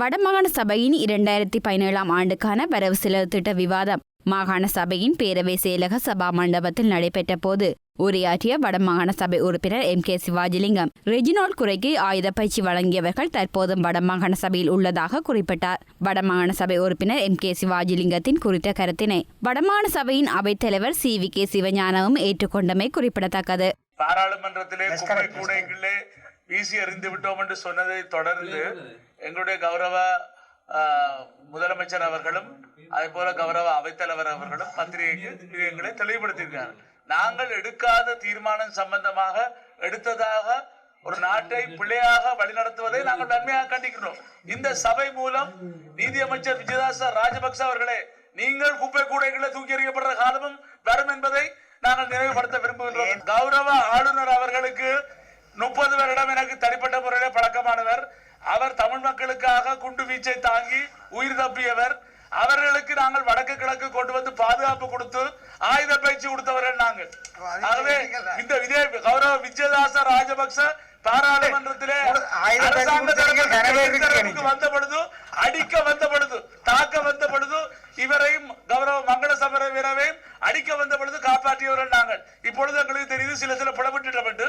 வடமாகாண சபையின் இரண்டாயிரத்தி பதினேழாம் ஆண்டுக்கான வரவு செலவு திட்ட விவாதம். மாகாண சபையின் பேரவை செயலக சபா மண்டபத்தில் நடைபெற்ற போது உரையாற்றிய வடமாகாண சபை உறுப்பினர் எம். கே. சிவாஜிலிங்கம் ரெஜினால் குறைக்கு ஆயுத பயிற்சி வழங்கியவர்கள் தற்போதும் வடமாகாண சபையில் உள்ளதாக குறிப்பிட்டார். வடமாகாண சபை உறுப்பினர் எம். கே. சிவாஜிலிங்கத்தின் குறித்த கருத்தினை வடமாகாண சபையின் அவைத்தலைவர் சி. வி. கே. சிவஞானமும் ஏற்றுக்கொண்டமை குறிப்பிடத்தக்கது. பாராளுமன்றத்திலே குப்பை வீசி எறிந்து விட்டோம் என்று சொன்னதை தொடர்ந்து எங்களுடைய கௌரவ முதலமைச்சர் அவர்களும் அதே போல கௌரவ அவைத்தலைவர் அவர்களும் பத்திரிகைக்கு இது எங்களை தெளிவுபடுத்தியிருக்காங்க. நாங்கள் எடுக்காத தீர்மானம் சம்பந்தமாக எடுத்ததாக ஒரு நாட்டை பிள்ளையாக வழிநடத்துவதை நாங்கள் நன்மையாக கண்டிக்கிறோம் இந்த சபை மூலம் நீதியமைச்சர் விஜயதாச ராஜபக்ச அவர்களே நீங்கள் குப்பை கூடைகளை தூக்கி எறியப்படுற காலமும் வரும் என்பதை நாங்கள் நினைவுபடுத்த தமிழ் மக்களுக்காக குண்டு வீச்சை தாங்கி உயிர் தப்பியவர். அவர்களுக்கு நாங்கள் வடக்கு கிழக்கு கொண்டு வந்து பாதுகாப்பு கொடுத்து ஆயுத பயிற்சி கொடுத்தவர்கள் நாங்கள். ஆகவே இந்த இதே கௌரவ விஜயதாச ராஜபக்ச பாராளுமன்றத்திலே ஆயுத பயிற்சி அரசாங்க கொடுத்தவர்கள் தரப்புக்கு நிறைய பேர் தரப்புக்கு வந்த பொழுது அடிக்க வந்த பொழுது தாக்க வந்த பொழுது இவரையும் கௌரவ மங்கள சமர வீரரையும் அடிக்க வந்த பொழுது காப்பாற்றியவர்கள் நாங்கள் இப்பொழுது எங்களுக்கு தெரியுது சில சில புலப்பட்டுட்டோம் என்று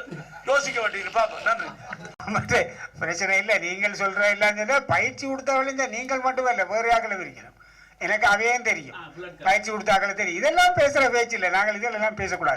யோசிக்க வேண்டியது. பாப்போம். நன்றி. மற்ற பிரச்சனை இல்லை. நீங்கள் சொல்ற இல்லைன்னு பயிற்சி கொடுத்தவளையும் தான் நீங்கள் மட்டும் இல்லை வேறு ஆக்களை இருக்கணும் எனக்கு அவையும் தெரியும். பயிற்சி கொடுத்த ஆக்களை தெரியும். இதெல்லாம் பேசுற பேச்சு இல்லை. நாங்கள் இதெல்லாம் பேசக்கூடாது.